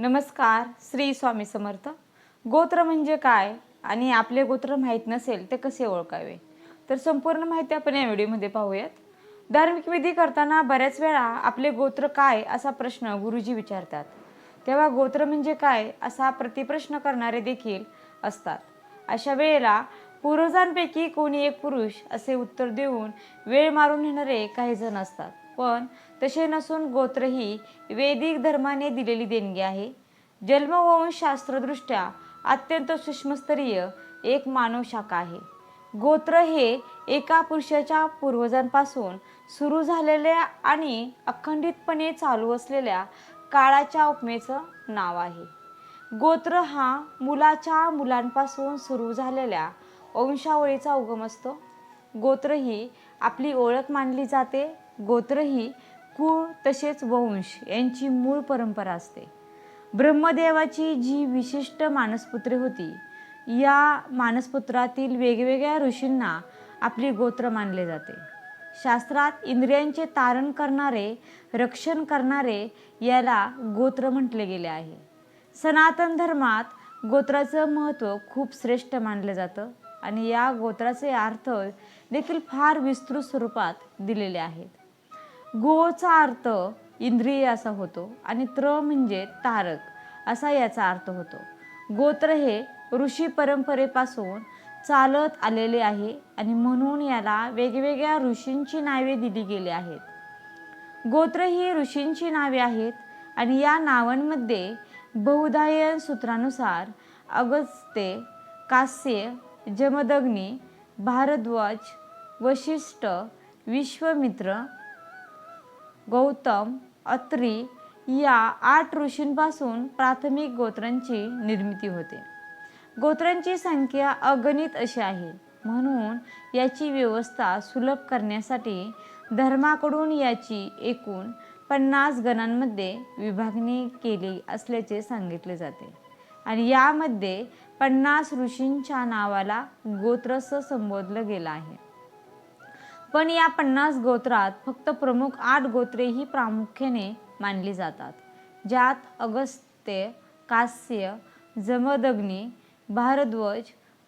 नमस्कार श्री स्वामी समर्थ. गोत्र म्हणजे काय आणि आपले गोत्र माहीत नसेल ते कसे ओळखावे? तर संपूर्ण माहिती आपण या व्हिडिओमध्ये पाहूयात. धार्मिक विधी करताना बऱ्याच वेळा आपले गोत्र काय असा प्रश्न गुरुजी विचारतात. तेव्हा गोत्र म्हणजे काय असा प्रतिप्रश्न करणारे देखील असतात. अशा वेळेला पूर्वजांपैकी कोणी एक पुरुष असे उत्तर देऊन वेळ मारून नेणारे काही जण असतात. पण तसे नसून गोत्र ही वैदिक धर्माने दिलेली देणगी आहे. जन्मवंशशास्त्रदृष्ट्या अत्यंत सूक्ष्मस्तरीय एक मानव शाखा आहे. गोत्र हे एका पुरुषाच्या पूर्वजांपासून सुरू झालेल्या आणि अखंडितपणे चालू असलेल्या काळाच्या उपमेचं नाव आहे. गोत्र हा मुलाच्या मुलांपासून सुरू झालेल्या वंशावळीचा उगम असतो. गोत्र ही आपली ओळख मानली जाते गोत्र ही कुळ तसेच वंश यांची मूळ परंपरा असते. ब्रह्मदेवाची जी विशिष्ट मानसपुत्रे होती या मानसपुत्रातील वेगवेगळ्या ऋषींना आपली गोत्र मानले जाते. शास्त्रात इंद्रियांचे तारण करणारे रक्षण करणारे याला गोत्र म्हटले गेले आहे. सनातन धर्मात गोत्राचं महत्त्व खूप श्रेष्ठ मानलं जातं आणि या गोत्राचे अर्थ देखील फार विस्तृत स्वरूपात दिलेले आहेत. गोचा अर्थ इंद्रिय असा होतो आणि त्र म्हणजे तारक असा याचा अर्थ होतो. गोत्र हे ऋषी परंपरेपासून चालत आलेले आहे आणि म्हणून याला वेगवेगळ्या ऋषींची नावे दिली गेली आहेत. गोत्र ही ऋषींची नावे आहेत आणि या नावांमध्ये बहुधायन सूत्रानुसार अगस्त्य कास्य जमदग्नी भारद्वाज वशिष्ठ विश्वमित्र गौतम अत्री या आठ ऋषींपासून प्राथमिक गोत्रांची निर्मिती होते. गोत्रांची संख्या अगणित अशी आहे. म्हणून याची व्यवस्था सुलभ करण्यासाठी धर्माकडून याची एकूण पन्नास गणांमध्ये विभागणी केली असल्याचे सांगितले जाते. आणि यामध्ये पन्नास ऋषींच्या नावाला गोत्रस संबोधलं गेलं आहे. पण या पन्नास गोत्रात फक्त प्रमुख आठ गोत्रे ही प्रामुख्याने मानली जातात. ज्यात अगस्त्य कास्य जमदग्नी भारद्वज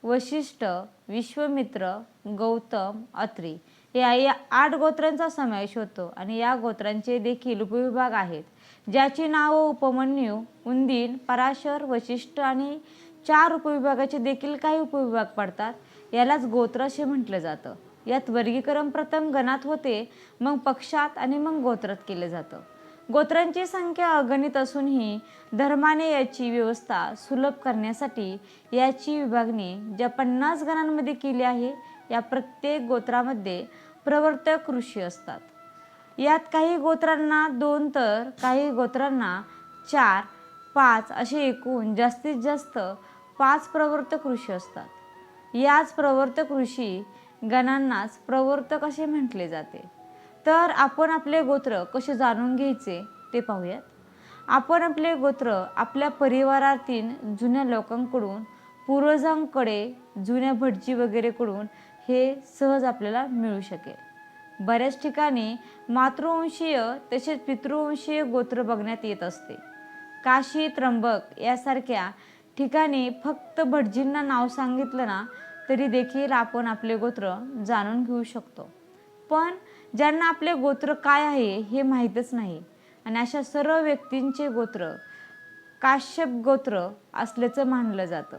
वशिष्ठ विश्वमित्र गौतम अत्री. या या आठ गोत्रांचा समावेश होतो आणि या गोत्रांचे देखील उपविभाग आहेत. ज्याची नावं उपमन्यू उंदीन पराशर वशिष्ठ आणि चार उपविभागाचे देखील काही उपविभाग पडतात. यालाच गोत्र असे म्हटलं जातं. यात वर्गीकरण प्रथम गणात होते मग पक्षात आणि मग गोत्रात केलं जातं. गोत्रांची संख्या अगणित असूनही धर्माने याची व्यवस्था सुलभ करण्यासाठी याची विभागणी ज्या पन्नास गणांमध्ये केली आहे या प्रत्येक गोत्रामध्ये प्रवर्तक ऋषी असतात. यात काही गोत्रांना दोन तर काही गोत्रांना चार पाच असे एकूण जास्तीत जास्त पाच प्रवर्तक ऋषी असतात. याच प्रवर्तक ऋषी गणांनाच प्रवर्तक असे म्हटले जाते. तर आपण आपले गोत्र कसे जाणून घ्यायचे ते पाहूयात. आपण आपले गोत्र आपल्या परिवारातील जुन्या लोकांकडून पूर्वजांकडे जुन्या भटजी वगैरेकडून हे सहज आपल्याला मिळू शकेल. बऱ्याच ठिकाणी मातृवंशीय तसेच पितृवंशीय गोत्र बघण्यात येत असते. काशी त्र्यंबक यासारख्या ठिकाणी फक्त भटजींना नाव सांगितलं ना तरी देखील आपण आपले गोत्र जाणून घेऊ शकतो. पण ज्यांना आपले गोत्र काय आहे हे माहीतच नाही. आणि अशा सर्व व्यक्तींचे गोत्र काश्यप गोत्र असल्याचं मानलं जातं.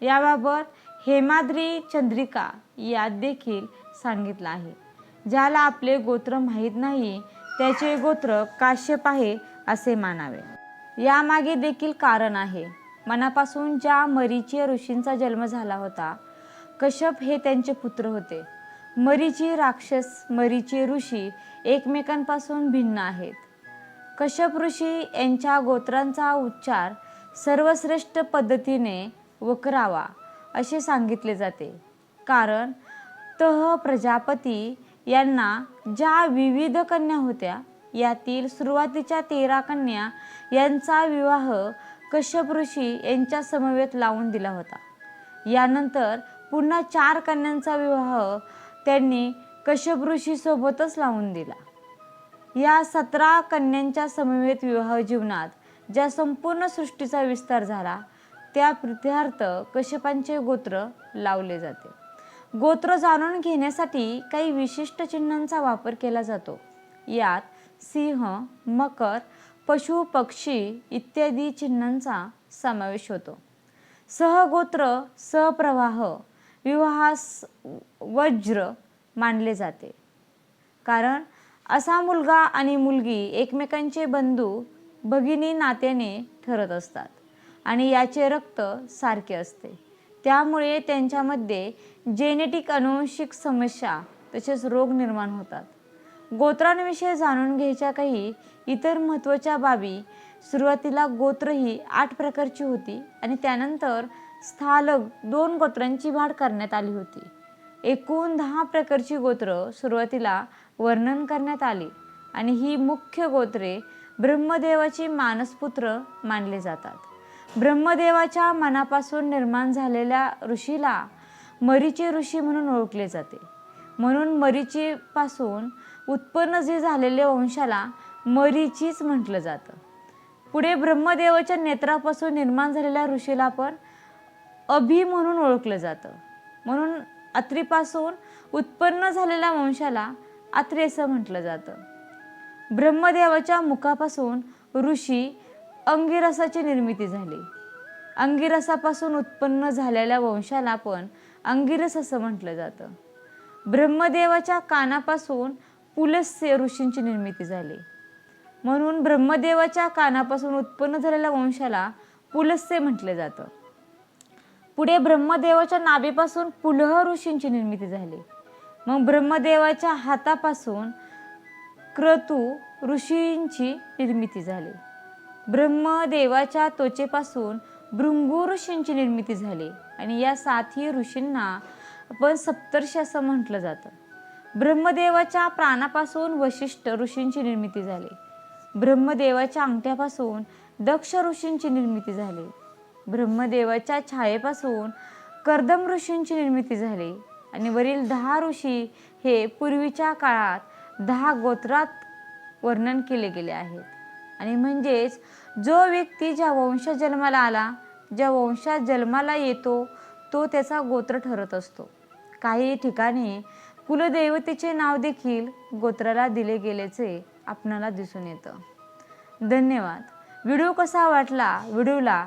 याबाबत हेमाद्री चंद्रिका यात देखील सांगितलं आहे. ज्याला आपले गोत्र माहीत नाही त्याचे गोत्र काश्यप आहे असे मानावे. यामागे देखील कारण आहे. मनापासून ज्या मरीची ऋषींचा जन्म झाला होता कश्यप हे त्यांचे पुत्र होते. मरीची राक्षस मरीची ऋषी एकमेकांपासून भिन्न आहेत. कश्यप ऋषी यांच्या गोत्रांचा उच्चार सर्वश्रेष्ठ पद्धतीने वकरावा असे सांगितले जाते. कारण तह प्रजापती यांना ज्या विविध कन्या होत्या यातील सुरुवातीच्या तेरा कन्या यांचा विवाह कश्यप ऋषी यांच्या समवेत लावून दिला होता. यानंतर पुन्हा चार कन्यांचा विवाह त्यांनी कश्यप ऋषीसोबतच लावून दिला. या सतरा कन्यांच्या समवेत विवाह जीवनात ज्या संपूर्ण सृष्टीचा विस्तार झाला त्या प्रित्यार्थ कश्यपांचे गोत्र लावले जाते. गोत्र जाणून घेण्यासाठी काही विशिष्ट चिन्हांचा वापर केला जातो. यात सिंह मकर पशु पक्षी इत्यादी चिन्हांचा समावेश होतो. सहगोत्र सहप्रवाह विवाहास वज्र मानले जाते. कारण असा मुलगा आणि मुलगी एकमेकांचे बंधू भगिनी नात्याने ठरत असतात आणि याचे रक्त सारखे असते. त्यामुळे त्यांच्यामध्ये जेनेटिक अनुवंशिक समस्या तसेच रोग निर्माण होतात. गोत्रांविषयी जाणून घ्यायच्या काही इतर महत्त्वाच्या बाबी सुरुवातीला गोत्र ही आठ प्रकारची होती आणि त्यानंतर स्थालक दोन गोत्रांची वाढ करण्यात आली होती. एकूण दहा प्रकारची गोत्र सुरुवातीला वर्णन करण्यात आली आणि ही मुख्य गोत्रे ब्रह्मदेवाची मानसपुत्र मानले जातात. ब्रह्मदेवाच्या मनापासून निर्माण झालेल्या ऋषीला मरीचे ऋषी म्हणून ओळखले जाते. म्हणून मरीचीपासून उत्पन्न जे झालेल्या वंशाला मरीचीच म्हटलं जातं. पुढे ब्रह्मदेवाच्या नेत्रापासून निर्माण झालेल्या ऋषीला पण अभि म्हणून ओळखलं जातं. म्हणून अत्रीपासून उत्पन्न झालेल्या वंशाला अत्री असं म्हटलं जातं. ब्रह्मदेवाच्या मुखापासून ऋषी अंगिरसाची निर्मिती झाली. अंगिरसापासून उत्पन्न झालेल्या वंशाला पण अंगिरस असं म्हटलं जातं. ब्रह्मदेवाच्या कानापासून पुलस्य ऋषींची निर्मिती झाली. म्हणून ब्रह्मदेवाच्या कानापासून उत्पन्न झालेल्या वंशाला पुलस्य म्हटलं जातं. पुढे ब्रह्मदेवाच्या नाभीपासून पुलह ऋषींची निर्मिती झाली. मग ब्रह्मदेवाच्या हातापासून क्रतू ऋषींची निर्मिती झाली. ब्रह्मदेवाच्या त्वचेपासून भृंगू ऋषींची निर्मिती झाली. आणि या साथी ऋषींना आपण सप्तर्षी असं म्हटलं जातं. ब्रह्मदेवाच्या प्राणापासून वशिष्ठ ऋषींची निर्मिती झाली. ब्रह्मदेवाच्या अंगठ्यापासून दक्ष ऋषींची निर्मिती झाली. ब्रह्मदेवाच्या छायेपासून कर्दम ऋषींची निर्मिती झाली. आणि वरील दहा ऋषी हे पूर्वीच्या काळात दहा गोत्रात वर्णन केले गेले आहेत. आणि म्हणजेच जो व्यक्ती ज्या वंशात जन्माला आला ज्या वंशात जन्माला येतो तो त्याचा गोत्र ठरत असतो. काही ठिकाणी कुलदैवतेचे नाव देखील गोत्राला दिले गेल्याचे आपणाला दिसून येतं. धन्यवाद. व्हिडिओ कसा वाटला? व्हिडिओला